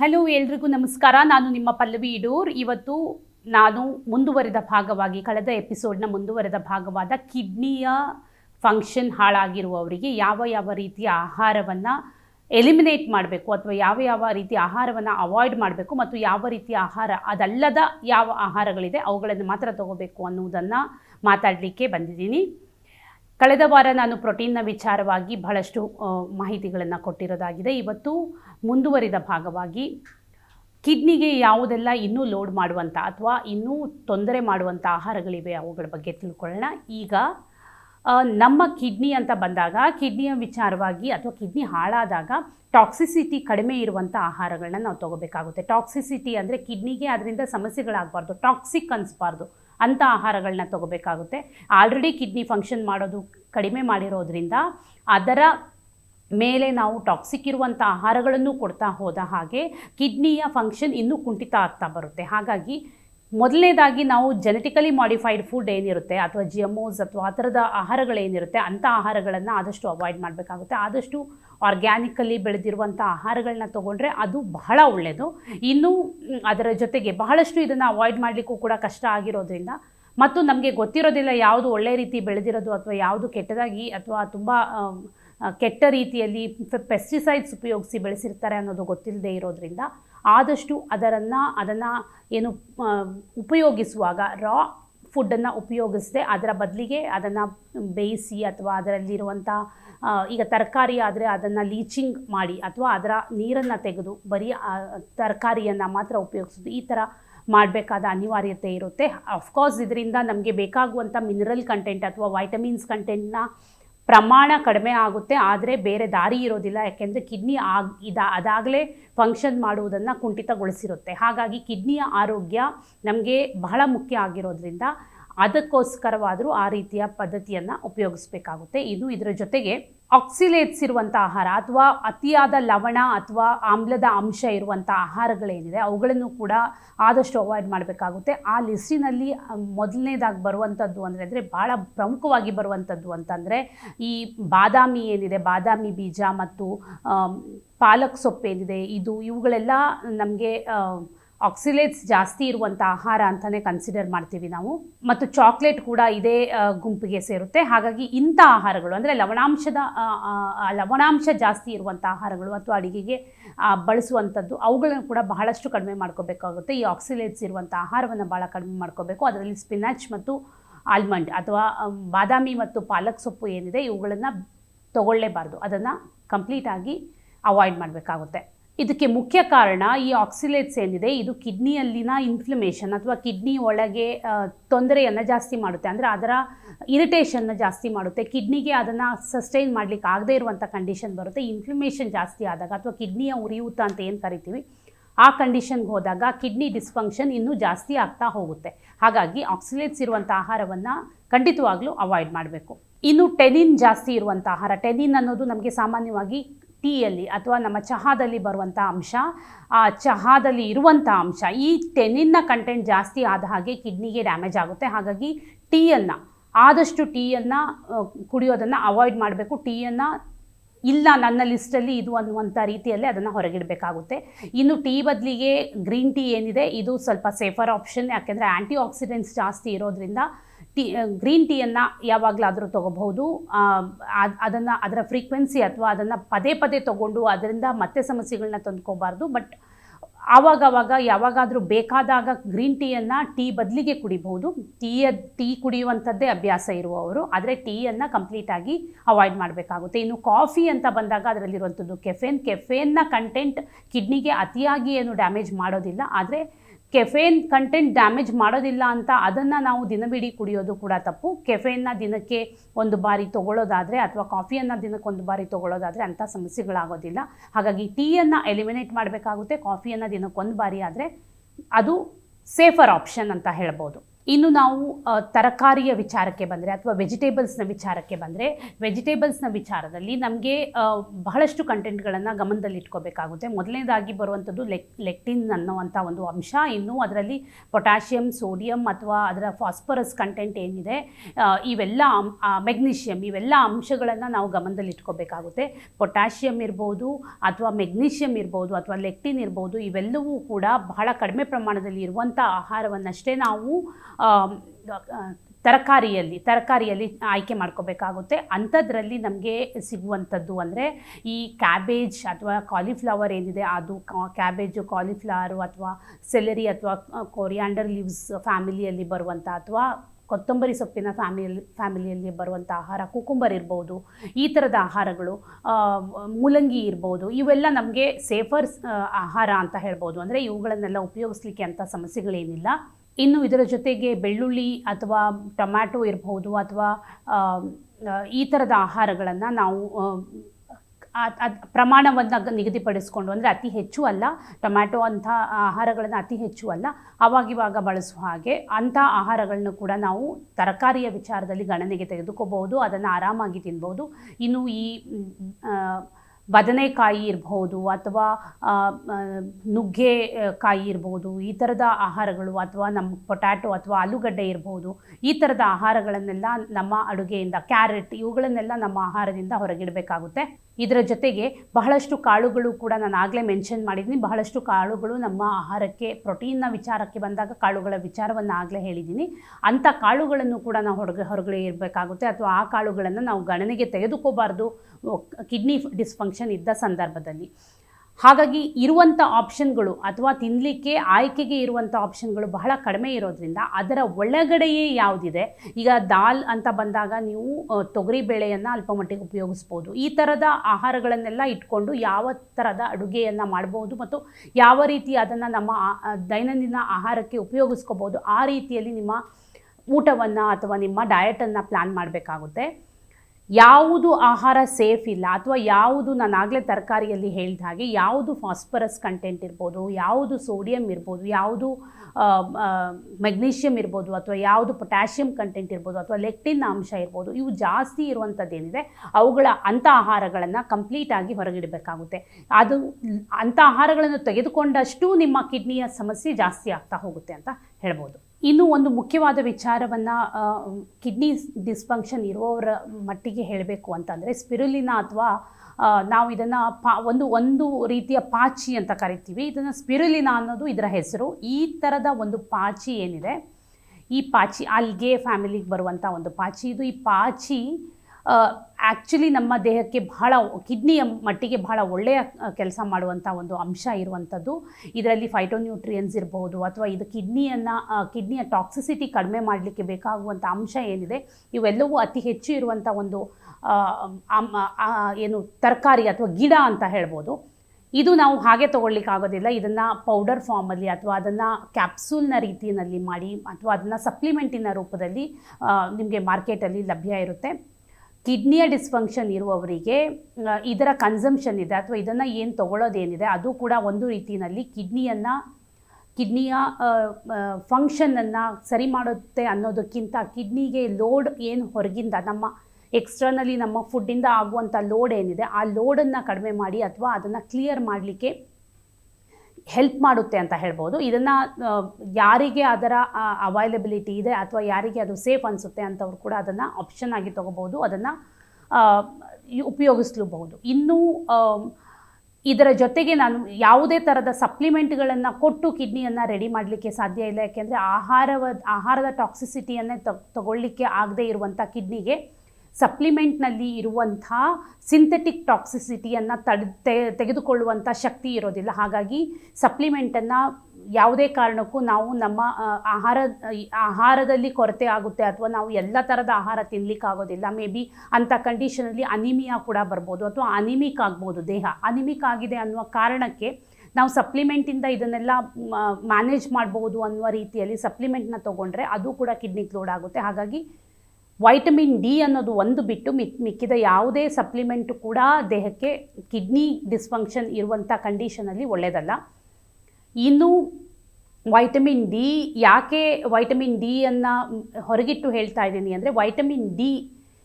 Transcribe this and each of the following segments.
Hello ಎಲ್ರಿಗೂ ನಮಸ್ಕಾರ. ನಾನು ನಿಮ್ಮ ಪಲ್ಲವಿ ಇಡೂರ್. ಇವತ್ತು ನಾನು ಮುಂದುವರೆದ ಭಾಗವಾಗಿ, ಕಳೆದ ಎಪಿಸೋಡ್ನ ಮುಂದುವರೆದ ಭಾಗವಾದ ಕಿಡ್ನಿಯ ಫಂಕ್ಷನ್ ಹಾಳಾಗಿರುವವರಿಗೆ ಯಾವ ಯಾವ ರೀತಿಯ ಆಹಾರವನ್ನು ಎಲಿಮಿನೇಟ್ ಮಾಡಬೇಕು ಅಥವಾ ಯಾವ ಯಾವ ರೀತಿಯ ಆಹಾರವನ್ನು ಅವಾಯ್ಡ್ ಮಾಡಬೇಕು ಮತ್ತು ಯಾವ ರೀತಿಯ ಆಹಾರ ಅದಲ್ಲದ ಯಾವ ಆಹಾರಗಳಿದೆ ಅವುಗಳನ್ನು ಮಾತ್ರ ತಗೋಬೇಕು ಅನ್ನುವುದನ್ನು ಮಾತಾಡಲಿಕ್ಕೆ ಬಂದಿದ್ದೀನಿ. ಕಳೆದ ವಾರ ನಾನು ಪ್ರೋಟೀನ್ನ ವಿಚಾರವಾಗಿ ಬಹಳಷ್ಟು ಮಾಹಿತಿಗಳನ್ನು ಕೊಟ್ಟಿರೋದಾಗಿದೆ. ಇವತ್ತು ಮುಂದುವರಿದ ಭಾಗವಾಗಿ ಕಿಡ್ನಿಗೆ ಯಾವುದೆಲ್ಲ ಇನ್ನೂ ಲೋಡ್ ಮಾಡುವಂಥ ಅಥವಾ ಇನ್ನೂ ತೊಂದರೆ ಮಾಡುವಂಥ ಆಹಾರಗಳಿವೆ ಅವುಗಳ ಬಗ್ಗೆ ತಿಳ್ಕೊಳ್ಳೋಣ. ಈಗ ನಮ್ಮ ಕಿಡ್ನಿ ಅಂತ ಬಂದಾಗ, ಕಿಡ್ನಿಯ ವಿಚಾರವಾಗಿ ಅಥವಾ ಕಿಡ್ನಿ ಹಾಳಾದಾಗ ಟಾಕ್ಸಿಸಿಟಿ ಕಡಿಮೆ ಇರುವಂಥ ಆಹಾರಗಳನ್ನ ನಾವು ತಗೋಬೇಕಾಗುತ್ತೆ. ಟಾಕ್ಸಿಸಿಟಿ ಅಂದರೆ ಕಿಡ್ನಿಗೆ ಅದರಿಂದ ಸಮಸ್ಯೆಗಳಾಗಬಾರ್ದು ಟಾಕ್ಸಿಕ್ ಅನಿಸ್ಬಾರ್ದು ಅಂಥ ಆಹಾರಗಳನ್ನ ತೊಗೋಬೇಕಾಗುತ್ತೆ. ಆಲ್ರೆಡಿ ಕಿಡ್ನಿ ಫಂಕ್ಷನ್ ಮಾಡೋದು ಕಡಿಮೆ ಮಾಡಿರೋದ್ರಿಂದ ಅದರ ಮೇಲೆ ನಾವು ಟಾಕ್ಸಿಕ್ ಇರುವಂಥ ಆಹಾರಗಳನ್ನು ಕೊಡ್ತಾ ಹೋದ ಹಾಗೆ ಕಿಡ್ನಿಯ ಫಂಕ್ಷನ್ ಇನ್ನೂ ಕುಂಠಿತ ಆಗ್ತಾ ಬರುತ್ತೆ. ಹಾಗಾಗಿ ಮೊದಲನೇದಾಗಿ ನಾವು ಜೆನೆಟಿಕಲಿ ಮಾಡಿಫೈಡ್ ಫುಡ್ ಏನಿರುತ್ತೆ ಅಥವಾ ಜಿ ಅಥವಾ ಆ ಥರದ ಆಹಾರಗಳೇನಿರುತ್ತೆ ಅಂಥ ಆಹಾರಗಳನ್ನು ಆದಷ್ಟು ಅವಾಯ್ಡ್ ಮಾಡಬೇಕಾಗುತ್ತೆ. ಆದಷ್ಟು ಆರ್ಗ್ಯಾನಿಕಲ್ಲಿ ಬೆಳೆದಿರುವಂಥ ಆಹಾರಗಳನ್ನ ತೊಗೊಂಡ್ರೆ ಅದು ಬಹಳ ಒಳ್ಳೆಯದು ಇನ್ನೂ ಅದರ ಜೊತೆಗೆ ಬಹಳಷ್ಟು ಇದನ್ನು ಅವಾಯ್ಡ್ ಮಾಡಲಿಕ್ಕೂ ಕೂಡ ಕಷ್ಟ ಆಗಿರೋದ್ರಿಂದ ಮತ್ತು ನಮಗೆ ಗೊತ್ತಿರೋದಿಲ್ಲ ಯಾವುದು ಒಳ್ಳೆ ರೀತಿ ಬೆಳೆದಿರೋದು ಅಥವಾ ಯಾವುದು ಕೆಟ್ಟದಾಗಿ ಅಥವಾ ತುಂಬ ಕೆಟ್ಟ ರೀತಿಯಲ್ಲಿ ಪೆಸ್ಟಿಸೈಡ್ಸ್ ಉಪಯೋಗಿಸಿ ಬೆಳೆಸಿರ್ತಾರೆ ಅನ್ನೋದು ಗೊತ್ತಿಲ್ಲದೆ ಇರೋದ್ರಿಂದ ಆದಷ್ಟು ಅದರನ್ನು, ಅದನ್ನು ಏನು ಉಪಯೋಗಿಸುವಾಗ ರಾ ಫುಡ್ಡನ್ನು ಉಪಯೋಗಿಸದೆ ಅದರ ಬದಲಿಗೆ ಅದನ್ನು ಬೇಯಿಸಿ ಅಥವಾ ಅದರಲ್ಲಿರುವಂಥ ಈಗ ತರಕಾರಿ ಆದರೆ ಅದನ್ನು ಲೀಚಿಂಗ್ ಮಾಡಿ ಅಥವಾ ಅದರ ನೀರನ್ನು ತೆಗೆದು ಬರೀ ತರಕಾರಿಯನ್ನು ಮಾತ್ರ ಉಪಯೋಗಿಸೋದು ಈ ಥರ ಮಾಡಬೇಕಾದ ಅನಿವಾರ್ಯತೆ ಇರುತ್ತೆ. ಅಫ್ಕೋರ್ಸ್ ಇದರಿಂದ ನಮಗೆ ಬೇಕಾಗುವಂಥ ಮಿನರಲ್ ಕಂಟೆಂಟ್ ಅಥವಾ ವೈಟಮಿನ್ಸ್ ಕಂಟೆಂಟ್ನ ಪ್ರಮಾಣ ಕಡಿಮೆ ಆಗುತ್ತೆ, ಆದರೆ ಬೇರೆ ದಾರಿ ಇರೋದಿಲ್ಲ. ಯಾಕೆಂದರೆ ಕಿಡ್ನಿ ಆಗ್, ಇದ, ಅದಾಗಲೇ ಫಂಕ್ಷನ್ ಮಾಡುವುದನ್ನು ಕುಂಠಿತಗೊಳಿಸಿರುತ್ತೆ. ಹಾಗಾಗಿ ಕಿಡ್ನಿಯ ಆರೋಗ್ಯ ನಮಗೆ ಬಹಳ ಮುಖ್ಯ ಆಗಿರೋದ್ರಿಂದ ಅದಕ್ಕೋಸ್ಕರವಾದರೂ ಆ ರೀತಿಯ ಪದ್ಧತಿಯನ್ನು ಉಪಯೋಗಿಸಬೇಕಾಗುತ್ತೆ. ಇದು ಇದರ ಜೊತೆಗೆ ಆಕ್ಸಿಲೇಟ್ಸ್ ಇರುವಂಥ ಆಹಾರ ಅಥವಾ ಅತಿಯಾದ ಲವಣ ಅಥವಾ ಆಮ್ಲದ ಅಂಶ ಇರುವಂಥ ಆಹಾರಗಳೇನಿದೆ, ಅವುಗಳನ್ನು ಕೂಡ ಆದಷ್ಟು ಅವಾಯ್ಡ್ ಮಾಡಬೇಕಾಗುತ್ತೆ. ಆ ಲಿಸ್ಟಿನಲ್ಲಿ ಮೊದಲನೇದಾಗಿ ಬರುವಂಥದ್ದು ಅಂದರೆ ಅಂದರೆ ಭಾಳ ಪ್ರಮುಖವಾಗಿ ಬರುವಂಥದ್ದು ಅಂತಂದರೆ, ಈ ಬಾದಾಮಿ ಏನಿದೆ, ಬಾದಾಮಿ ಬೀಜ ಮತ್ತು ಪಾಲಕ್ ಸೊಪ್ಪು ಏನಿದೆ ಇದು ಇವುಗಳೆಲ್ಲ ನಮಗೆ ಆಕ್ಸಿಲೇಟ್ಸ್ ಜಾಸ್ತಿ ಇರುವಂಥ ಆಹಾರ ಅಂತಲೇ ಕನ್ಸಿಡರ್ ಮಾಡ್ತೀವಿ ನಾವು. ಮತ್ತು ಚಾಕ್ಲೇಟ್ ಕೂಡ ಇದೇ ಗುಂಪಿಗೆ ಸೇರುತ್ತೆ. ಹಾಗಾಗಿ ಇಂಥ ಆಹಾರಗಳು, ಅಂದರೆ ಲವಣಾಂಶದ ಲವಣಾಂಶ ಜಾಸ್ತಿ ಇರುವಂಥ ಆಹಾರಗಳು ಅಥವಾ ಅಡುಗೆಗೆ ಬಳಸುವಂಥದ್ದು, ಅವುಗಳನ್ನು ಕೂಡ ಬಹಳಷ್ಟು ಕಡಿಮೆ ಮಾಡ್ಕೋಬೇಕಾಗುತ್ತೆ. ಈ ಆಕ್ಸಿಲೇಟ್ಸ್ ಇರುವಂಥ ಆಹಾರವನ್ನು ಭಾಳ ಕಡಿಮೆ ಮಾಡ್ಕೋಬೇಕು. ಅದರಲ್ಲಿ ಸ್ಪಿನಾಚ್ ಮತ್ತು ಆಲ್ಮಂಡ್ ಅಥವಾ ಬಾದಾಮಿ ಮತ್ತು ಪಾಲಕ್ ಸೊಪ್ಪು ಏನಿದೆ, ಇವುಗಳನ್ನು ತಗೊಳ್ಳೇಬಾರ್ದು. ಅದನ್ನು ಕಂಪ್ಲೀಟಾಗಿ ಅವಾಯ್ಡ್ ಮಾಡಬೇಕಾಗುತ್ತೆ. ಇದಕ್ಕೆ ಮುಖ್ಯ ಕಾರಣ ಈ ಆಕ್ಸಿಲೇಟ್ಸ್ ಏನಿದೆ? ಇದು ಕಿಡ್ನಿಯಲ್ಲಿನ ಇನ್ಫ್ಲಮೇಷನ್ ಅಥವಾ ಕಿಡ್ನಿ ಒಳಗೆ ತೊಂದರೆಯನ್ನು ಜಾಸ್ತಿ ಮಾಡುತ್ತೆ. ಅಂದರೆ ಅದರ ಇರಿಟೇಷನ್ನ ಜಾಸ್ತಿ ಮಾಡುತ್ತೆ. ಕಿಡ್ನಿಗೆ ಅದನ್ನು ಸಸ್ಟೈನ್ ಮಾಡಲಿಕ್ಕೆ ಆಗದೇ ಇರುವಂಥ ಕಂಡೀಷನ್ ಬರುತ್ತೆ. ಇನ್ಫ್ಲಮೇಷನ್ ಜಾಸ್ತಿ ಆದಾಗ ಅಥವಾ ಕಿಡ್ನಿಯ ಉರಿಯೂತ ಅಂತ ಏನು ಕರಿತೀವಿ? ಆ ಕಂಡೀಷನ್ಗೆ ಹೋದಾಗ ಕಿಡ್ನಿ ಡಿಸ್ಫಂಕ್ಷನ್ ಇನ್ನೂ ಜಾಸ್ತಿ ಆಗ್ತಾ ಹೋಗುತ್ತೆ. ಹಾಗಾಗಿ ಆಕ್ಸಿಲೇಟ್ಸ್ ಇರುವಂಥ ಆಹಾರವನ್ನು ಖಂಡಿತವಾಗ್ಲೂ ಅವಾಯ್ಡ್ ಮಾಡಬೇಕು. ಇನ್ನು ಟೆನಿನ್ ಜಾಸ್ತಿ ಇರುವಂಥ ಆಹಾರ, ಟೆನಿನ್ ಅನ್ನೋದು ನಮಗೆ ಸಾಮಾನ್ಯವಾಗಿ ಟೀಯಲ್ಲಿ ಅಥವಾ ನಮ್ಮ ಚಹಾದಲ್ಲಿ ಬರುವಂಥ ಅಂಶ, ಆ ಚಹಾದಲ್ಲಿ ಇರುವಂಥ ಅಂಶ, ಈ ಟೆನಿನ್ನ ಕಂಟೆಂಟ್ ಜಾಸ್ತಿ ಆದ ಹಾಗೆ ಕಿಡ್ನಿಗೆ ಡ್ಯಾಮೇಜ್ ಆಗುತ್ತೆ. ಹಾಗಾಗಿ ಟೀಯನ್ನು, ಆದಷ್ಟು ಟೀಯನ್ನು ಕುಡಿಯೋದನ್ನು ಅವಾಯ್ಡ್ ಮಾಡಬೇಕು. ಟೀಯನ್ನು ಇಲ್ಲ, ನನ್ನ ಲಿಸ್ಟಲ್ಲಿ ಇದು ಅನ್ನುವಂಥ ರೀತಿಯಲ್ಲಿ ಅದನ್ನು ಹೊರಗಿಡಬೇಕಾಗುತ್ತೆ. ಇನ್ನು ಟೀ ಬದಲಿಗೆ ಗ್ರೀನ್ ಟೀ ಏನಿದೆ, ಇದು ಸ್ವಲ್ಪ ಸೇಫರ್ ಆಪ್ಷನ್ ಯಾಕೆಂದರೆ ಆ್ಯಂಟಿ ಆಕ್ಸಿಡೆಂಟ್ಸ್ ಜಾಸ್ತಿ ಇರೋದ್ರಿಂದ ಟೀ ಗ್ರೀನ್ ಟೀಯನ್ನು ಯಾವಾಗಲಾದರೂ ತೊಗೋಬಹುದು. ಅದನ್ನು, ಅದರ ಫ್ರೀಕ್ವೆನ್ಸಿ ಅಥವಾ ಅದನ್ನು ಪದೇ ಪದೇ ತೊಗೊಂಡು ಅದರಿಂದ ಮತ್ತೆ ಸಮಸ್ಯೆಗಳನ್ನ ತಂದ್ಕೋಬಾರ್ದು. ಬಟ್ ಆವಾಗ ಆವಾಗ ಯಾವಾಗಾದರೂ ಬೇಕಾದಾಗ ಗ್ರೀನ್ ಟೀಯನ್ನು ಟೀ ಬದಲಿಗೆ ಕುಡಿಬಹುದು. ಟೀಯ, ಟೀ ಕುಡಿಯುವಂಥದ್ದೇ ಅಭ್ಯಾಸ ಇರುವವರು. ಆದರೆ ಟೀಯನ್ನು ಕಂಪ್ಲೀಟಾಗಿ ಅವಾಯ್ಡ್ ಮಾಡಬೇಕಾಗುತ್ತೆ. ಇನ್ನು ಕಾಫಿ ಅಂತ ಬಂದಾಗ ಅದರಲ್ಲಿರುವಂಥದ್ದು ಕೆಫೇನ್. ಕೆಫೇನ್ನ ಕಂಟೆಂಟ್ ಕಿಡ್ನಿಗೆ ಅತಿಯಾಗಿ ಏನು ಡ್ಯಾಮೇಜ್ ಮಾಡೋದಿಲ್ಲ. ಆದರೆ ಕೆಫೇನ್ ಕಂಟೆಂಟ್ ಡ್ಯಾಮೇಜ್ ಮಾಡೋದಿಲ್ಲ ಅಂತ ಅದನ್ನು ನಾವು ದಿನವಿಡೀ ಕುಡಿಯೋದು ಕೂಡ ತಪ್ಪು. ಕೆಫೇನ್ನ ದಿನಕ್ಕೆ ಒಂದು ಬಾರಿ ತೊಗೊಳ್ಳೋದಾದರೆ ಅಥವಾ ಕಾಫಿಯನ್ನು ದಿನಕ್ಕೆ ಒಂದು ಬಾರಿ ತೊಗೊಳ್ಳೋದಾದರೆ ಅಂಥ ಸಮಸ್ಯೆಗಳಾಗೋದಿಲ್ಲ. ಹಾಗಾಗಿ ಟೀಯನ್ನು ಎಲಿಮಿನೇಟ್ ಮಾಡಬೇಕಾಗುತ್ತೆ, ಕಾಫಿಯನ್ನು ದಿನಕ್ಕೊಂದು ಬಾರಿ ಆದರೆ ಅದು ಸೇಫರ್ ಆಪ್ಷನ್ ಅಂತ ಹೇಳ್ಬೋದು. ಇನ್ನು ನಾವು ತರಕಾರಿಯ ವಿಚಾರಕ್ಕೆ ಬಂದರೆ ಅಥವಾ ವೆಜಿಟೇಬಲ್ಸ್ನ ವಿಚಾರಕ್ಕೆ ಬಂದರೆ ವೆಜಿಟೇಬಲ್ಸ್ನ ವಿಚಾರದಲ್ಲಿ ನಮಗೆ ಬಹಳಷ್ಟು ಕಂಟೆಂಟ್ಗಳನ್ನು ಗಮನದಲ್ಲಿ ಇಟ್ಕೋಬೇಕಾಗುತ್ತೆ. ಮೊದಲನೇದಾಗಿ ಬರುವಂಥದ್ದು ಲೆಕ್, ಲೆಕ್ಟಿನ್ ಅನ್ನೋವಂಥ ಒಂದು ಅಂಶ. ಇನ್ನು ಅದರಲ್ಲಿ ಪೊಟ್ಯಾಷಿಯಂ ಸೋಡಿಯಂ ಅಥವಾ ಅದರ ಫಾಸ್ಫರಸ್ ಕಂಟೆಂಟ್ ಏನಿದೆ ಇವೆಲ್ಲ ಮೆಗ್ನೀಷಿಯಂ ಇವೆಲ್ಲ ಅಂಶಗಳನ್ನು ನಾವು ಗಮನದಲ್ಲಿ ಇಟ್ಕೋಬೇಕಾಗುತ್ತೆ. ಪೊಟ್ಯಾಷಿಯಮ್ ಇರ್ಬೋದು ಅಥವಾ ಮೆಗ್ನೀಷಿಯಂ ಇರ್ಬೋದು ಅಥವಾ ಲೆಕ್ಟಿನ್ ಇರ್ಬೋದು, ಇವೆಲ್ಲವೂ ಕೂಡ ಬಹಳ ಕಡಿಮೆ ಪ್ರಮಾಣದಲ್ಲಿ ಇರುವಂಥ ಆಹಾರವನ್ನಷ್ಟೇ ನಾವು ತರಕಾರಿಯಲ್ಲಿ ತರಕಾರಿಯಲ್ಲಿ ಆಯ್ಕೆ ಮಾಡ್ಕೋಬೇಕಾಗುತ್ತೆ. ಅಂಥದ್ರಲ್ಲಿ ನಮಗೆ ಸಿಗುವಂಥದ್ದು ಅಂದರೆ ಈ ಕ್ಯಾಬೇಜ್ ಅಥವಾ ಕಾಲಿಫ್ಲವರ್ ಏನಿದೆ, ಅದು ಕ್ಯಾಬೇಜು ಕಾಲಿಫ್ಲವರು ಅಥವಾ ಸೆಲೆರಿ ಅಥವಾ ಕೊರಿಯಾಂಡರ್ ಲೀವ್ಸ್ ಫ್ಯಾಮಿಲಿಯಲ್ಲಿ ಬರುವಂಥ ಅಥವಾ ಕೊತ್ತಂಬರಿ ಸೊಪ್ಪಿನ ಫ್ಯಾಮಿಲಿ ಫ್ಯಾಮಿಲಿಯಲ್ಲಿ ಬರುವಂಥ ಆಹಾರ ಕುಕುಂಬರ್ ಇರ್ಬೋದು, ಈ ಥರದ ಆಹಾರಗಳು ಮೂಲಂಗಿ ಇರ್ಬೋದು, ಇವೆಲ್ಲ ನಮಗೆ ಸೇಫರ್ ಆಹಾರ ಅಂತ ಹೇಳ್ಬೋದು. ಅಂದರೆ ಇವುಗಳನ್ನೆಲ್ಲ ಉಪಯೋಗಿಸ್ಲಿಕ್ಕೆ ಅಂಥ ಸಮಸ್ಯೆಗಳೇನಿಲ್ಲ. ಇನ್ನು ಇದರ ಜೊತೆಗೆ ಬೆಳ್ಳುಳ್ಳಿ ಅಥವಾ ಟೊಮ್ಯಾಟೊ ಇರಬಹುದು ಅಥವಾ ಈ ಥರದ ಆಹಾರಗಳನ್ನು ನಾವು ಪ್ರಮಾಣವನ್ನು ನಿಗದಿಪಡಿಸ್ಕೊಂಡು ಅಂದರೆ ಅತಿ ಹೆಚ್ಚು ಅಲ್ಲ, ಟೊಮ್ಯಾಟೊ ಅಂಥ ಆಹಾರಗಳನ್ನು ಅತಿ ಹೆಚ್ಚು ಅಲ್ಲ, ಅವಾಗಿವಾಗ ಬಳಸುವ ಹಾಗೆ ಅಂಥ ಆಹಾರಗಳನ್ನು ಕೂಡ ನಾವು ತರಕಾರಿಯ ವಿಚಾರದಲ್ಲಿ ಗಣನೆಗೆ ತೆಗೆದುಕೋಬಹುದು, ಅದನ್ನು ಆರಾಮಾಗಿ ತಿನ್ಬೋದು ಇನ್ನು ಈ ಬದನೆಕಾಯಿ ಇರ್ಬೋದು ಅಥವಾ ನುಗ್ಗೆಕಾಯಿ ಇರ್ಬೋದು ಈ ಥರದ ಆಹಾರಗಳು ಅಥವಾ ನಮ್ಮ ಪೊಟ್ಯಾಟೊ ಅಥವಾ ಆಲೂಗಡ್ಡೆ ಇರ್ಬೋದು ಈ ಥರದ ಆಹಾರಗಳನ್ನೆಲ್ಲ ನಮ್ಮ ಅಡುಗೆಯಿಂದ, ಕ್ಯಾರೆಟ್ ಇವುಗಳನ್ನೆಲ್ಲ ನಮ್ಮ ಆಹಾರದಿಂದ ಹೊರಗಿಡಬೇಕಾಗುತ್ತೆ. ಇದರ ಜೊತೆಗೆ ಬಹಳಷ್ಟು ಕಾಳುಗಳು ಕೂಡ ನಾನು ಆಗಲೇ ಮೆನ್ಷನ್ ಮಾಡಿದ್ದೀನಿ ಬಹಳಷ್ಟು ಕಾಳುಗಳು ನಮ್ಮ ಆಹಾರಕ್ಕೆ, ಪ್ರೋಟೀನ್ನ ವಿಚಾರಕ್ಕೆ ಬಂದಾಗ ಕಾಳುಗಳ ವಿಚಾರವನ್ನು ಆಗಲೇ ಹೇಳಿದ್ದೀನಿ ಅಂಥ ಕಾಳುಗಳನ್ನು ಕೂಡ ನಾವು ಹೊರಗೆ, ಹೊರಗಡೆ ಇರಬೇಕಾಗುತ್ತೆ. ಅಥವಾ ಆ ಕಾಳುಗಳನ್ನು ನಾವು ಗಣನೆಗೆ ತೆಗೆದುಕೋಬಾರ್ದು. ಕಿಡ್ನಿ ಡಿಸ್ಫಂಕ್ಷನ್ ಇದ್ದ ಸಂದರ್ಭದಲ್ಲಿ. ಹಾಗಾಗಿ ಇರುವಂಥ ಆಪ್ಷನ್ಗಳು ಅಥವಾ ತಿನ್ನಲಿಕ್ಕೆ ಆಯ್ಕೆಗೆ ಇರುವಂಥ ಆಪ್ಷನ್ಗಳು ಬಹಳ ಕಡಿಮೆ ಇರೋದ್ರಿಂದ ಅದರ ಒಳಗಡೆಯೇ ಯಾವುದಿದೆ? ಈಗ ದಾಲ್ ಅಂತ ಬಂದಾಗ ನೀವು ತೊಗರಿ ಬೇಳೆಯನ್ನು ಅಲ್ಪ ಮಟ್ಟಿಗೆ ಉಪಯೋಗಿಸ್ಬೋದು. ಈ ಥರದ ಆಹಾರಗಳನ್ನೆಲ್ಲ ಇಟ್ಕೊಂಡು ಯಾವ ಥರದ ಅಡುಗೆಯನ್ನು ಮಾಡ್ಬೋದು ಮತ್ತು ಯಾವ ರೀತಿ ಅದನ್ನು ನಮ್ಮ ದೈನಂದಿನ ಆಹಾರಕ್ಕೆ ಉಪಯೋಗಿಸ್ಕೋಬೋದು ಆ ರೀತಿಯಲ್ಲಿ ನಿಮ್ಮ ಊಟವನ್ನು ಅಥವಾ ನಿಮ್ಮ ಡಯಟನ್ನು ಪ್ಲ್ಯಾನ್ ಮಾಡಬೇಕಾಗುತ್ತೆ. ಯಾವುದು ಆಹಾರ ಸೇಫ್ ಇಲ್ಲ ಅಥವಾ ಯಾವುದು ನಾನು ಆಗಲೇ ತರಕಾರಿಯಲ್ಲಿ ಹೇಳಿದ ಹಾಗೆ ಯಾವುದು ಫಾಸ್ಫರಸ್ ಕಂಟೆಂಟ್ ಇರ್ಬೋದು, ಯಾವುದು ಸೋಡಿಯಂ ಇರ್ಬೋದು, ಯಾವುದು ಮೆಗ್ನೀಷಿಯಮ್ ಇರ್ಬೋದು ಅಥವಾ ಯಾವುದು ಪೊಟ್ಯಾಷಿಯಂ ಕಂಟೆಂಟ್ ಇರ್ಬೋದು ಅಥವಾ ಲೆಕ್ಟಿನ್ ಅಂಶ ಇರ್ಬೋದು, ಇವು ಜಾಸ್ತಿ ಇರುವಂಥದ್ದೇನಿದೆ ಅವುಗಳ ಅಂಥ ಆಹಾರಗಳನ್ನು ಕಂಪ್ಲೀಟಾಗಿ ಹೊರಗಿಡಬೇಕಾಗುತ್ತೆ. ಅದು ಅಂಥ ಆಹಾರಗಳನ್ನು ತೆಗೆದುಕೊಂಡಷ್ಟು ನಿಮ್ಮ ಕಿಡ್ನಿಯ ಸಮಸ್ಯೆ ಜಾಸ್ತಿ ಆಗ್ತಾ ಹೋಗುತ್ತೆ ಅಂತ ಹೇಳ್ಬೋದು. ಇನ್ನು ಒಂದು ಮುಖ್ಯವಾದ ವಿಚಾರವನ್ನು ಕಿಡ್ನಿ ಡಿಸ್ಫಂಕ್ಷನ್ ಇರುವವರ ಮಟ್ಟಿಗೆ ಹೇಳಬೇಕು ಅಂತಂದರೆ ಸ್ಪಿರುಲಿನ ಅಥವಾ ನಾವು ಇದನ್ನು ಪಾ, ಒಂದು ಒಂದು ರೀತಿಯ ಪಾಚಿ ಅಂತ ಕರಿತೀವಿ. ಇದನ್ನು ಸ್ಪಿರುಲಿನ ಅನ್ನೋದು ಇದರ ಹೆಸರು. ಈ ಥರದ ಒಂದು ಪಾಚಿ ಏನಿದೆ? ಈ ಪಾಚಿ ಅಲ್ಗೆ ಫ್ಯಾಮಿಲಿಗೆ ಬರುವಂಥ ಒಂದು ಪಾಚಿ. ಇದು ಈ ಪಾಚಿ ಆ್ಯಕ್ಚುಲಿ ನಮ್ಮ ದೇಹಕ್ಕೆ ಬಹಳ ಕಿಡ್ನಿಯ ಮಟ್ಟಿಗೆ ಬಹಳ ಒಳ್ಳೆಯ ಕೆಲಸ ಮಾಡುವಂಥ ಒಂದು ಅಂಶ ಇರುವಂಥದ್ದು. ಇದರಲ್ಲಿ ಫೈಟೋನ್ಯೂಟ್ರಿಯನ್ಸ್ ಇರ್ಬೋದು ಅಥವಾ ಇದು ಕಿಡ್ನಿಯನ್ನು ಕಿಡ್ನಿಯ ಟಾಕ್ಸಿಸಿಟಿ ಕಡಿಮೆ ಮಾಡಲಿಕ್ಕೆ ಬೇಕಾಗುವಂಥ ಅಂಶ ಏನಿದೆ, ಇವೆಲ್ಲವೂ ಅತಿ ಹೆಚ್ಚು ಇರುವಂಥ ಒಂದು ಏನು ತರಕಾರಿ ಅಥವಾ ಗಿಡ ಅಂತ ಹೇಳ್ಬೋದು. ಇದು ನಾವು ಹಾಗೆ ಆಗೋದಿಲ್ಲ. ಇದನ್ನು ಪೌಡರ್ ಫಾರ್ಮಲ್ಲಿ ಅಥವಾ ಅದನ್ನು ಕ್ಯಾಪ್ಸೂಲ್ನ ರೀತಿಯಲ್ಲಿ ಮಾಡಿ ಅಥವಾ ಅದನ್ನು ಸಪ್ಲಿಮೆಂಟಿನ ರೂಪದಲ್ಲಿ ನಿಮಗೆ ಮಾರ್ಕೆಟಲ್ಲಿ ಲಭ್ಯ ಇರುತ್ತೆ. ಕಿಡ್ನಿಯ ಡಿಸ್ಫಂಕ್ಷನ್ ಇರುವವರಿಗೆ ಇದರ ಕನ್ಸಂಪ್ಷನ್ ಇದೆ ಅಥವಾ ಇದನ್ನು ಏನು ತೊಗೊಳ್ಳೋದೇನಿದೆ ಅದು ಕೂಡ ಒಂದು ರೀತಿಯಲ್ಲಿ ಕಿಡ್ನಿಯನ್ನು, ಕಿಡ್ನಿಯ ಫಂಕ್ಷನನ್ನು ಸರಿ ಮಾಡುತ್ತೆ ಅನ್ನೋದಕ್ಕಿಂತ ಕಿಡ್ನಿಗೆ ಲೋಡ್ ಏನು ಹೊರಗಿಂದ ನಮ್ಮ ಎಕ್ಸ್ಟರ್ನಲಿ ನಮ್ಮ ಫುಡ್ಡಿಂದ ಆಗುವಂಥ ಲೋಡ್ ಏನಿದೆ, ಆ ಲೋಡನ್ನು ಕಡಿಮೆ ಮಾಡಿ ಅಥವಾ ಅದನ್ನು ಕ್ಲಿಯರ್ ಮಾಡಲಿಕ್ಕೆ ಹೆಲ್ಪ್ ಮಾಡುತ್ತೆ ಅಂತ ಹೇಳ್ಬೋದು. ಇದನ್ನು ಯಾರಿಗೆ ಅದರ ಅವೈಲಬಿಲಿಟಿ ಇದೆ ಅಥವಾ ಯಾರಿಗೆ ಅದು ಸೇಫ್ ಅನಿಸುತ್ತೆ ಅಂಥವ್ರು ಕೂಡ ಅದನ್ನು ಆಪ್ಷನ್ ಆಗಿ ತೊಗೋಬೋದು ಅದನ್ನು ಉಪಯೋಗಿಸ್ಲೂಬಹುದು. ಇನ್ನೂ ಇದರ ಜೊತೆಗೆ ನಾನು ಯಾವುದೇ ಥರದ ಸಪ್ಲಿಮೆಂಟ್ಗಳನ್ನು ಕೊಟ್ಟು ಕಿಡ್ನಿಯನ್ನು ರೆಡಿ ಮಾಡಲಿಕ್ಕೆ ಸಾಧ್ಯ ಇಲ್ಲ. ಯಾಕೆಂದರೆ ಆಹಾರವ, ಆಹಾರದ ಟಾಕ್ಸಿಸಿಟಿಯನ್ನೇ ತಗೊಳ್ಳಿಕ್ಕೆ ಆಗದೇ ಇರುವಂಥ ಕಿಡ್ನಿಗೆ ಸಪ್ಲಿಮೆಂಟ್ನಲ್ಲಿ ಇರುವಂಥ ಸಿಂಥೆಟಿಕ್ ಟಾಕ್ಸಿಸಿಟಿಯನ್ನು ತಡೆ ತೆಗೆದುಕೊಳ್ಳುವಂಥ ಶಕ್ತಿ ಇರೋದಿಲ್ಲ. ಹಾಗಾಗಿ ಸಪ್ಲಿಮೆಂಟನ್ನು ಯಾವುದೇ ಕಾರಣಕ್ಕೂ ನಾವು ನಮ್ಮ ಆಹಾರ ಆಹಾರದಲ್ಲಿ ಕೊರತೆ ಆಗುತ್ತೆ ಅಥವಾ ನಾವು ಎಲ್ಲ ಥರದ ಆಹಾರ ತಿನ್ನಲಿಕ್ಕಾಗೋದಿಲ್ಲ ಮೇ ಬಿ ಅಂಥ ಕಂಡೀಷನಲ್ಲಿ ಅನಿಮಿಯಾ ಕೂಡ ಬರ್ಬೋದು ಅಥವಾ ಅನಿಮಿಕ್ ಆಗ್ಬೋದು ದೇಹ. ಅನಿಮಿಕ್ ಆಗಿದೆ ಅನ್ನುವ ಕಾರಣಕ್ಕೆ ನಾವು ಸಪ್ಲಿಮೆಂಟಿಂದ ಇದನ್ನೆಲ್ಲ ಮ್ಯಾನೇಜ್ ಮಾಡ್ಬೋದು ಅನ್ನುವ ರೀತಿಯಲ್ಲಿ ಸಪ್ಲಿಮೆಂಟ್ನ ತೊಗೊಂಡ್ರೆ ಅದು ಕೂಡ ಕಿಡ್ನಿಗೆ ಲೋಡ್ ಆಗುತ್ತೆ. ಹಾಗಾಗಿ ವೈಟಮಿನ್ ಡಿ ಅನ್ನೋದು ಒಂದು ಬಿಟ್ಟು ಮಿಕ್ ಮಿಕ್ಕಿದ ಯಾವುದೇ ಸಪ್ಲಿಮೆಂಟು ಕೂಡ ದೇಹಕ್ಕೆ ಕಿಡ್ನಿ ಡಿಸ್ಫಂಕ್ಷನ್ ಇರುವಂಥ ಕಂಡೀಷನಲ್ಲಿ ಒಳ್ಳೆಯದಲ್ಲ ಇನ್ನು ವೈಟಮಿನ್ ಡಿ ಯಾಕೆ ವೈಟಮಿನ್ ಡಿಯನ್ನು ಹೊರಗಿಟ್ಟು ಹೇಳ್ತಾ ಇದ್ದೀನಿ ಅಂದರೆ ವೈಟಮಿನ್ ಡಿ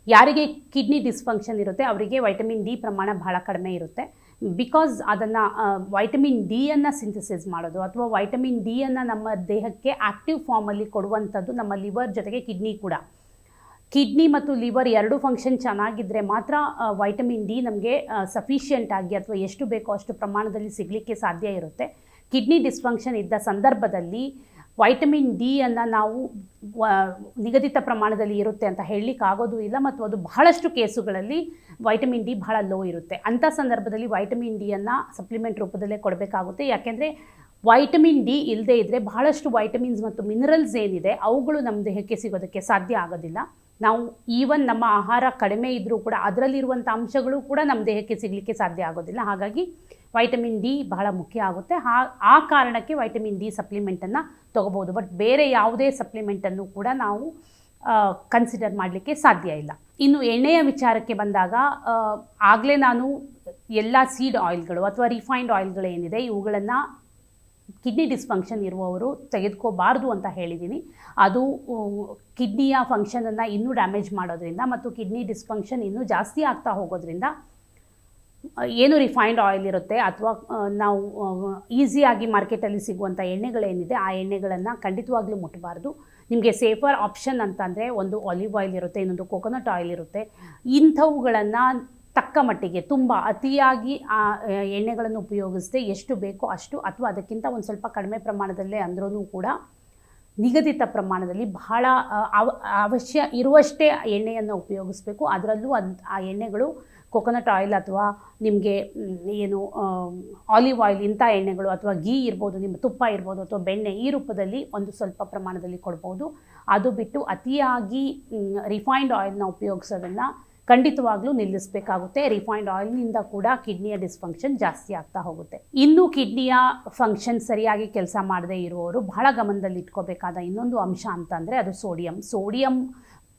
ಯಾರಿಗೆ ಕಿಡ್ನಿ ಡಿಸ್ಫಂಕ್ಷನ್ ಇರುತ್ತೆ ಅವರಿಗೆ ವೈಟಮಿನ್ ಡಿ ಪ್ರಮಾಣ ಬಹಳ ಕಡಿಮೆ ಇರುತ್ತೆ. ಬಿಕಾಸ್ ಅದನ್ನು ವೈಟಮಿನ್ ಡಿಯನ್ನು ಸಿಂಥಸಿಸ್ ಮಾಡೋದು ಅಥವಾ ವೈಟಮಿನ್ ಡಿಯನ್ನು ನಮ್ಮ ದೇಹಕ್ಕೆ ಆ್ಯಕ್ಟಿವ್ ಫಾರ್ಮಲ್ಲಿ ಕೊಡುವಂಥದ್ದು ನಮ್ಮ ಲಿವರ್ ಜೊತೆಗೆ ಕಿಡ್ನಿ ಕೂಡ. ಕಿಡ್ನಿ ಮತ್ತು ಲಿವರ್ ಎರಡು ಫಂಕ್ಷನ್ ಚೆನ್ನಾಗಿದ್ದರೆ ಮಾತ್ರ ವೈಟಮಿನ್ ಡಿ ನಮಗೆ ಸಫಿಷಿಯೆಂಟ್ ಆಗಿ ಅಥವಾ ಎಷ್ಟು ಬೇಕೋ ಅಷ್ಟು ಪ್ರಮಾಣದಲ್ಲಿ ಸಿಗಲಿಕ್ಕೆ ಸಾಧ್ಯ ಇರುತ್ತೆ. ಕಿಡ್ನಿ ಡಿಸ್ಫಂಕ್ಷನ್ ಇದ್ದ ಸಂದರ್ಭದಲ್ಲಿ ವೈಟಮಿನ್ ಡಿಯನ್ನು ನಾವು ನಿಗದಿತ ಪ್ರಮಾಣದಲ್ಲಿ ಇರುತ್ತೆ ಅಂತ ಹೇಳಲಿಕ್ಕೆ ಆಗೋದು ಇಲ್ಲ ಮತ್ತು ಅದು ಬಹಳಷ್ಟು ಕೇಸುಗಳಲ್ಲಿ ವೈಟಮಿನ್ ಡಿ ಬಹಳ ಲೋ ಇರುತ್ತೆ. ಅಂಥ ಸಂದರ್ಭದಲ್ಲಿ ವೈಟಮಿನ್ ಡಿಯನ್ನು ಸಪ್ಲಿಮೆಂಟ್ ರೂಪದಲ್ಲೇ ಕೊಡಬೇಕಾಗುತ್ತೆ. ಯಾಕೆಂದರೆ ವೈಟಮಿನ್ ಡಿ ಇಲ್ಲದೇ ಇದ್ದರೆ ಬಹಳಷ್ಟು ವೈಟಮಿನ್ಸ್ ಮತ್ತು ಮಿನರಲ್ಸ್ ಏನಿದೆ, ಅವುಗಳು ನಮ್ಮ ದೇಹಕ್ಕೆ ಸಿಗೋದಕ್ಕೆ ಸಾಧ್ಯ ಆಗೋದಿಲ್ಲ. ನಾವು ಈವನ್ ನಮ್ಮ ಆಹಾರ ಕಡಿಮೆ ಇದ್ದರೂ ಕೂಡ ಅದರಲ್ಲಿರುವಂಥ ಅಂಶಗಳು ಕೂಡ ನಮ್ಮ ದೇಹಕ್ಕೆ ಸಿಗಲಿಕ್ಕೆ ಸಾಧ್ಯ ಆಗೋದಿಲ್ಲ. ಹಾಗಾಗಿ ವೈಟಮಿನ್ ಡಿ ಬಹಳ ಮುಖ್ಯ ಆಗುತ್ತೆ. ಆ ಆ ಕಾರಣಕ್ಕೆ ವೈಟಮಿನ್ ಡಿ ಸಪ್ಲಿಮೆಂಟನ್ನು ತೊಗೋಬೋದು. ಬಟ್ ಬೇರೆ ಯಾವುದೇ ಸಪ್ಲಿಮೆಂಟನ್ನು ಕೂಡ ನಾವು ಕನ್ಸಿಡರ್ ಮಾಡಲಿಕ್ಕೆ ಸಾಧ್ಯ ಇಲ್ಲ. ಇನ್ನು ಎಣ್ಣೆಯ ವಿಚಾರಕ್ಕೆ ಬಂದಾಗ ಆಗಲೇ ನಾನು ಎಲ್ಲ ಸೀಡ್ ಆಯಿಲ್ಗಳು ಅಥವಾ ರಿಫೈನ್ಡ್ ಆಯಿಲ್ಗಳು ಏನಿದೆ ಇವುಗಳನ್ನು ಕಿಡ್ನಿ ಡಿಸ್ಫಂಕ್ಷನ್ ಇರುವವರು ತೆಗೆದುಕೋಬಾರ್ದು ಅಂತ ಹೇಳಿದ್ದೀನಿ. ಅದು ಕಿಡ್ನಿಯ ಫಂಕ್ಷನನ್ನು ಇನ್ನೂ ಡ್ಯಾಮೇಜ್ ಮಾಡೋದ್ರಿಂದ ಮತ್ತು ಕಿಡ್ನಿ ಡಿಸ್ಫಂಕ್ಷನ್ ಇನ್ನೂ ಜಾಸ್ತಿ ಆಗ್ತಾ ಹೋಗೋದ್ರಿಂದ, ಏನು ರಿಫೈನ್ಡ್ ಆಯಿಲ್ ಇರುತ್ತೆ ಅಥವಾ ನಾವು ಈಸಿಯಾಗಿ ಮಾರ್ಕೆಟಲ್ಲಿ ಸಿಗುವಂಥ ಎಣ್ಣೆಗಳೇನಿದೆ ಆ ಎಣ್ಣೆಗಳನ್ನು ಖಂಡಿತವಾಗ್ಲೂ ಮುಟ್ಟಬಾರ್ದು ನಿಮಗೆ ಸೇಫರ್ ಆಪ್ಷನ್ ಅಂತಂದರೆ ಒಂದು ಆಲಿವ್ ಆಯಿಲ್ ಇರುತ್ತೆ, ಇನ್ನೊಂದು ಕೊಕೊನಟ್ ಆಯಿಲ್ ಇರುತ್ತೆ. ಇಂಥವುಗಳನ್ನು ತಕ್ಕ ಮಟ್ಟಿಗೆ, ತುಂಬ ಅತಿಯಾಗಿ, ಆ ಎಣ್ಣೆಗಳನ್ನು ಉಪಯೋಗಿಸದೆ ಎಷ್ಟು ಬೇಕೋ ಅಷ್ಟು, ಅಥವಾ ಅದಕ್ಕಿಂತ ಒಂದು ಸ್ವಲ್ಪ ಕಡಿಮೆ ಪ್ರಮಾಣದಲ್ಲೇ ಅಂದ್ರೂ ಕೂಡ ನಿಗದಿತ ಪ್ರಮಾಣದಲ್ಲಿ ಬಹಳ ಅವ, ಅವಶ್ಯ ಇರುವಷ್ಟೇ ಎಣ್ಣೆಯನ್ನು ಉಪಯೋಗಿಸ್ಬೇಕು. ಅದರಲ್ಲೂ ಅದು, ಆ ಎಣ್ಣೆಗಳು ಕೊಕೊನಟ್ ಆಯಿಲ್ ಅಥವಾ ನಿಮಗೆ ಏನು ಆಲಿವ್ ಆಯಿಲ್ ಇಂಥ ಎಣ್ಣೆಗಳು ಅಥವಾ ಗೀ ಇರ್ಬೋದು, ನಿಮ್ಮ ತುಪ್ಪ ಇರ್ಬೋದು ಅಥವಾ ಬೆಣ್ಣೆ ಈ ರೂಪದಲ್ಲಿ ಒಂದು ಸ್ವಲ್ಪ ಪ್ರಮಾಣದಲ್ಲಿ ಕೊಡ್ಬೋದು. ಅದು ಬಿಟ್ಟು ಅತಿಯಾಗಿ ರಿಫೈನ್ಡ್ ಆಯಿಲ್ನ ಉಪಯೋಗಿಸೋದನ್ನು ಖಂಡಿತವಾಗ್ಲೂ ನಿಲ್ಲಿಸಬೇಕಾಗುತ್ತೆ. ರಿಫೈನ್ಡ್ ಆಯಿಲ್ನಿಂದ ಕೂಡ ಕಿಡ್ನಿಯ ಡಿಸ್ಫಂಕ್ಷನ್ ಜಾಸ್ತಿ ಆಗ್ತಾ ಹೋಗುತ್ತೆ. ಇನ್ನು ಕಿಡ್ನಿಯ ಫಂಕ್ಷನ್ ಸರಿಯಾಗಿ ಕೆಲಸ ಮಾಡದೇ ಇರುವವರು ಬಹಳ ಗಮನದಲ್ಲಿ ಇಟ್ಕೋಬೇಕಾದ ಇನ್ನೊಂದು ಅಂಶ ಅಂತಂದರೆ ಅದು ಸೋಡಿಯಂ. ಸೋಡಿಯಂ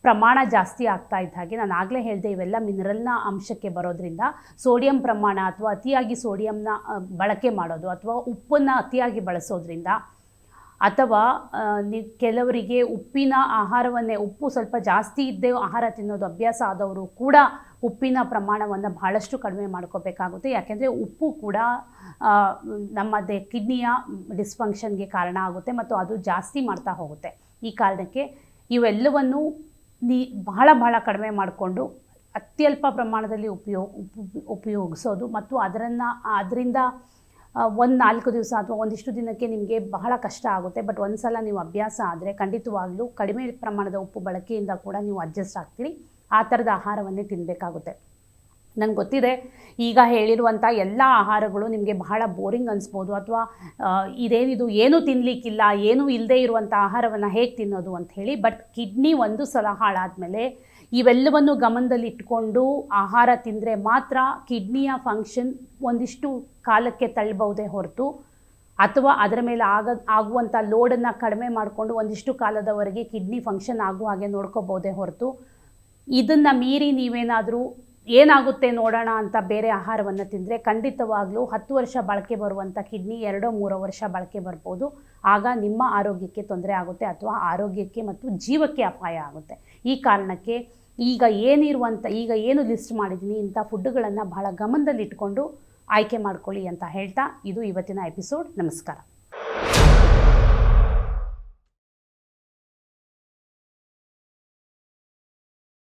ಪ್ರಮಾಣ ಜಾಸ್ತಿ ಆಗ್ತಾ ಇದ್ದ ಹಾಗೆ ನಾನು ಆಗಲೇ ಹೇಳಿದೆ ಇವೆಲ್ಲ ಮಿನರಲ್ನ ಅಂಶಕ್ಕೆ ಬರೋದ್ರಿಂದ ಸೋಡಿಯಂ ಪ್ರಮಾಣ ಅಥವಾ ಅತಿಯಾಗಿ ಸೋಡಿಯಂನ ಬಳಕೆ ಮಾಡೋದು ಅಥವಾ ಉಪ್ಪನ್ನು ಅತಿಯಾಗಿ ಬಳಸೋದ್ರಿಂದ ಅಥವಾ ನಿ, ಕೆಲವರಿಗೆ ಉಪ್ಪಿನ ಆಹಾರವನ್ನೇ, ಉಪ್ಪು ಸ್ವಲ್ಪ ಜಾಸ್ತಿ ಇದ್ದೇ ಆಹಾರ ತಿನ್ನೋದು ಅಭ್ಯಾಸ ಆದವರು ಕೂಡ ಉಪ್ಪಿನ ಪ್ರಮಾಣವನ್ನು ಬಹಳಷ್ಟು ಕಡಿಮೆ ಮಾಡ್ಕೋಬೇಕಾಗುತ್ತೆ. ಯಾಕೆಂದರೆ ಉಪ್ಪು ಕೂಡ ನಮ್ಮ ದೇ ಕಿಡ್ನಿಯ ಡಿಸ್ಫಂಕ್ಷನ್ಗೆ ಕಾರಣ ಆಗುತ್ತೆ ಮತ್ತು ಅದು ಜಾಸ್ತಿ ಮಾಡ್ತಾ ಹೋಗುತ್ತೆ. ಈ ಕಾರಣಕ್ಕೆ ಇವೆಲ್ಲವನ್ನು ನೀ, ಬಹಳ ಬಹಳ ಕಡಿಮೆ ಮಾಡಿಕೊಂಡು ಅತ್ಯಲ್ಪ ಪ್ರಮಾಣದಲ್ಲಿ ಉಪಯೋ ಉಪಯೋಗಿಸೋದು ಮತ್ತು ಅದರನ್ನು, ಅದರಿಂದ ಒಂದು ನಾಲ್ಕು ದಿವಸ ಅಥವಾ ಒಂದಿಷ್ಟು ದಿನಕ್ಕೆ ನಿಮಗೆ ಬಹಳ ಕಷ್ಟ ಆಗುತ್ತೆ. ಬಟ್ ಒಂದು ಸಲ ನೀವು ಅಭ್ಯಾಸ ಆದರೆ ಖಂಡಿತವಾಗಲೂ ಕಡಿಮೆ ಪ್ರಮಾಣದ ಉಪ್ಪು ಬಳಕೆಯಿಂದ ಕೂಡ ನೀವು ಅಡ್ಜಸ್ಟ್ ಆಗ್ತೀರಿ. ಆ ಥರದ ಆಹಾರವನ್ನೇ ತಿನ್ನಬೇಕಾಗುತ್ತೆ ನನಗೆ ಗೊತ್ತಿದೆ. ಈಗ ಹೇಳಿರುವಂಥ ಎಲ್ಲ ಆಹಾರಗಳು ನಿಮಗೆ ಬಹಳ ಬೋರಿಂಗ್ ಅನಿಸ್ಬೋದು ಅಥವಾ ಇದೇನಿದು, ಏನೂ ತಿನ್ನಲಿಕ್ಕಿಲ್ಲ ಏನೂ ಇಲ್ಲದೇ ಇರುವಂಥ ಆಹಾರವನ್ನು ಹೇಗೆ ತಿನ್ನೋದು ಅಂತ ಹೇಳಿ, ಬಟ್ ಕಿಡ್ನಿ ಒಂದು ಸಲ ಹಾಳಾದಮೇಲೆ ಇವೆಲ್ಲವನ್ನು ಗಮನದಲ್ಲಿ ಇಟ್ಕೊಂಡು ಆಹಾರ ತಿಂದರೆ ಮಾತ್ರ ಕಿಡ್ನಿಯ ಫಂಕ್ಷನ್ ಒಂದಿಷ್ಟು ಕಾಲಕ್ಕೆ ತಳ್ಳಬಹುದೇ ಹೊರತು, ಅಥವಾ ಅದರ ಮೇಲೆ ಆಗ ಆಗುವಂಥ ಲೋಡನ್ನು ಕಡಿಮೆ ಮಾಡಿಕೊಂಡು ಒಂದಿಷ್ಟು ಕಾಲದವರೆಗೆ ಕಿಡ್ನಿ ಫಂಕ್ಷನ್ ಆಗುವ ಹಾಗೆ ನೋಡ್ಕೋಬೋದೇ ಹೊರತು, ಇದನ್ನು ಮೀರಿ ನೀವೇನಾದರೂ ಏನಾಗುತ್ತೆ ನೋಡೋಣ ಅಂತ ಬೇರೆ ಆಹಾರವನ್ನು ತಿಂದರೆ ಖಂಡಿತವಾಗ್ಲೂ ಹತ್ತು ವರ್ಷ ಬಳಕೆ ಬರುವಂಥ ಕಿಡ್ನಿ, ಎರಡೋ ಮೂರೋ ವರ್ಷ ಬಳಕೆ ಬರ್ಬೋದು. ಆಗ ನಿಮ್ಮ ಆರೋಗ್ಯಕ್ಕೆ ತೊಂದರೆ ಆಗುತ್ತೆ ಅಥವಾ ಆರೋಗ್ಯಕ್ಕೆ ಮತ್ತು ಜೀವಕ್ಕೆ ಅಪಾಯ ಆಗುತ್ತೆ. ಈ ಕಾರಣಕ್ಕೆ ಈಗ ಏನಿರುವಂಥ, ಈಗ ಏನು ಲಿಸ್ಟ್ ಮಾಡಿದ್ದೀನಿ, ಇಂಥ ಫುಡ್ಗಳನ್ನು ಬಹಳ ಗಮನದಲ್ಲಿಟ್ಕೊಂಡು ಆಯ್ಕೆ ಮಾಡ್ಕೊಳ್ಳಿ ಅಂತ ಹೇಳ್ತಾ ಇದು ಇವತ್ತಿನ ಎಪಿಸೋಡ್. ನಮಸ್ಕಾರ.